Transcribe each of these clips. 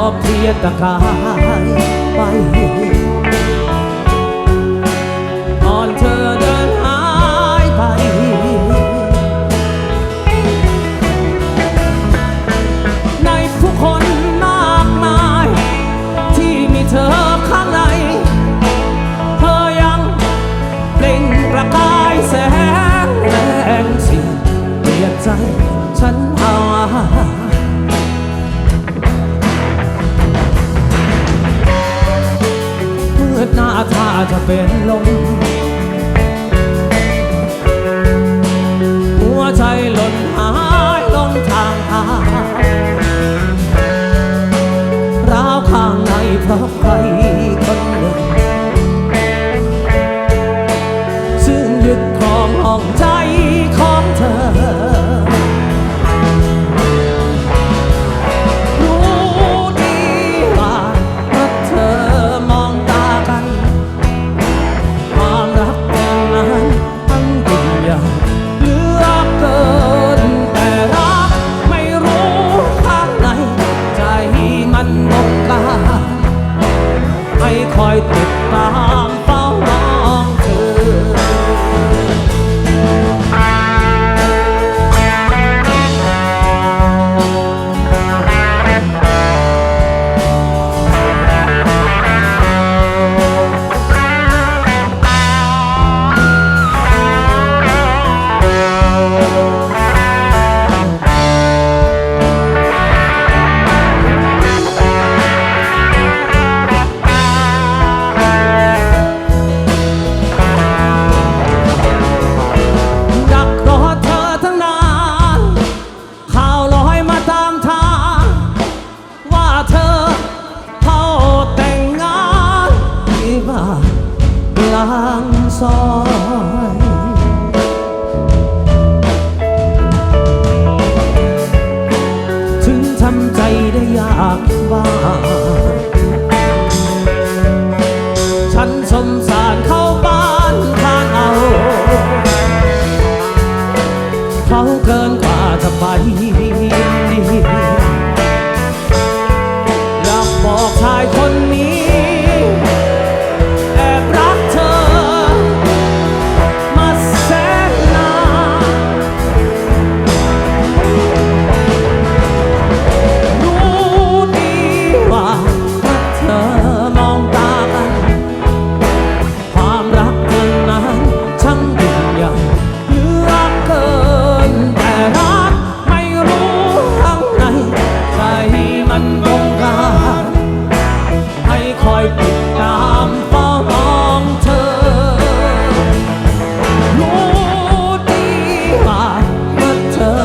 อบเพลียตะกา 乾い ไม่คอยติดตามเฝ้ามองเธอ รู้ดีว่าเมื่อเธอ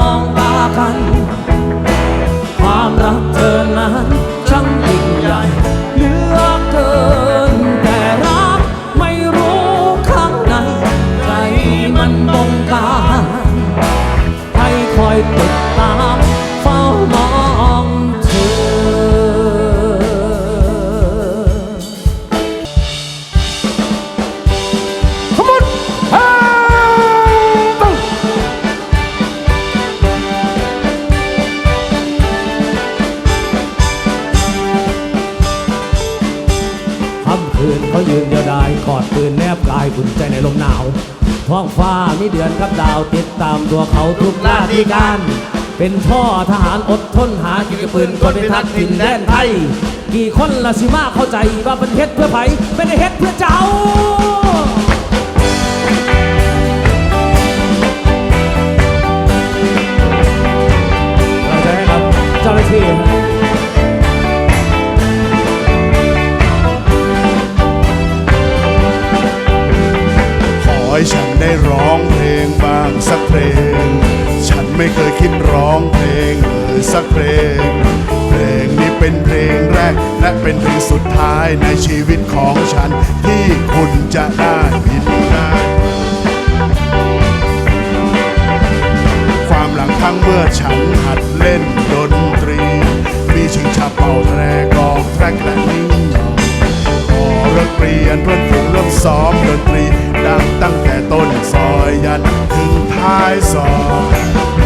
มองตากัน ความรักเธอนั้นช่างยิ่งใหญ่เหลือเกินแต่รักไม่รู้ข้างในใจมันบงการให้คอยติด คืนเขายืนเดียวดายกอดปืนแนบกายหุ่นใจในลมหนาว ท้องฟ้ามีเดือนกับดาวติดตามตัวเขาทุกหน้าที่การ เป็นพ่อทหารอดทนหากินกับปืนคนในทัดถิ่นแดนไทย กี่คนละสิมาเข้าใจว่าเป็นเฮ็ดเพื่อไผ่ไม่ได้เฮ็ดเพื่อเจ้า เคยคิดร้องเพลงเลยสักเพลง เพลงนี้เป็นเพลงแรก และเป็นเพลงสุดท้ายในชีวิตของฉัน ที่คุณจะได้ยินได้ความหลังทั้งเมื่อฉันหัดเล่นดนตรี มีชิงชาเป่าแตรกองแทรกและนิ่งขอเลิกเรียนเพื่อนฝูงเริ่มซ้อมดนตรีดังตั้งแต่ต้นซอยยันถึงท้ายซอย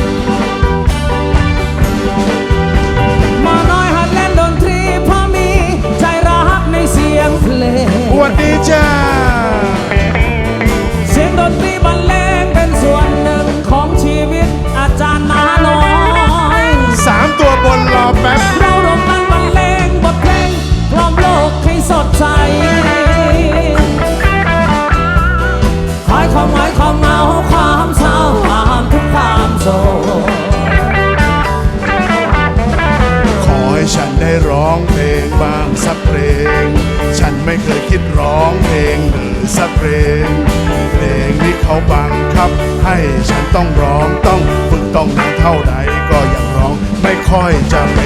คอยจะ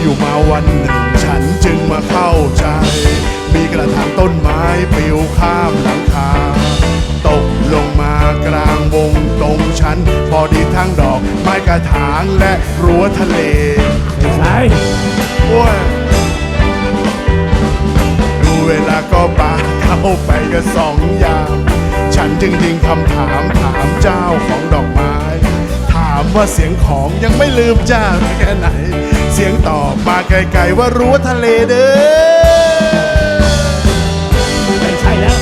อยู่มาวันหนึ่ง ฉันจึงมาเข้าใจ มีกระถางต้นไม้ปลิวข้ามหลังคา ตกลงมากลางวงตรงฉันพอดีทั้งดอกไม้กระถางและรั้วทะเลใช่โอ้ยดูเวลาก็ปาเข้าไปก็สองอย่างฉันจึงยิงคำถามถามเจ้าของดอกไม้ ถามว่าเสียงของยังไม่ลืมเจ้าแค่ไหน เสียงตอบมาไกลๆว่ารู้ทะเลเด้อไม่ใช่แล้ว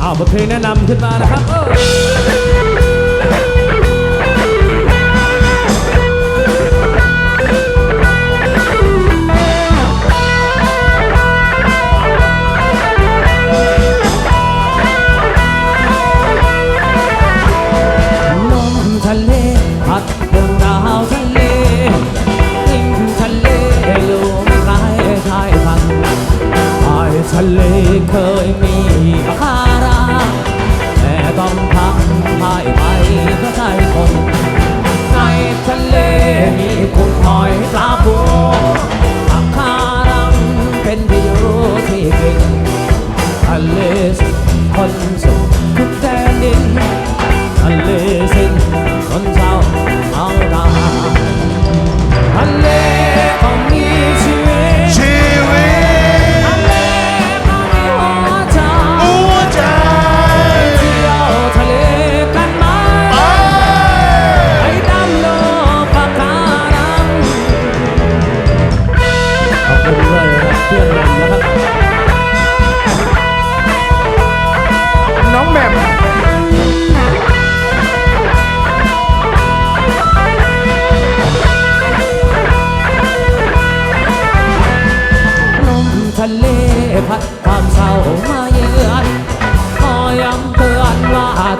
เอาบทเพลงแนะนำขึ้นมานะครับะเลเคยมีคาราแต่ต้องพังพายไปก็ราะใจคนในทะเลมีคุณหอยปลาบัวปลาคารังเป็นที่รู้ที่กินทะเลสุดคนสุด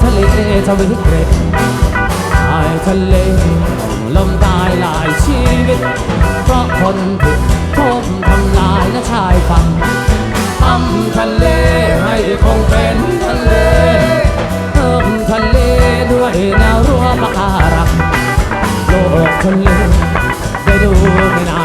ทะเลทวิเกตชายทะเลลมตายหลายชีวิต เพราะคนผิดทุ่ทำลายและชายฝั่งทำทะเลให้คงเป็นทะเลเพิ่มทะเลด้วยแนวรั้วมารักโลกทะเลได้ดูในน้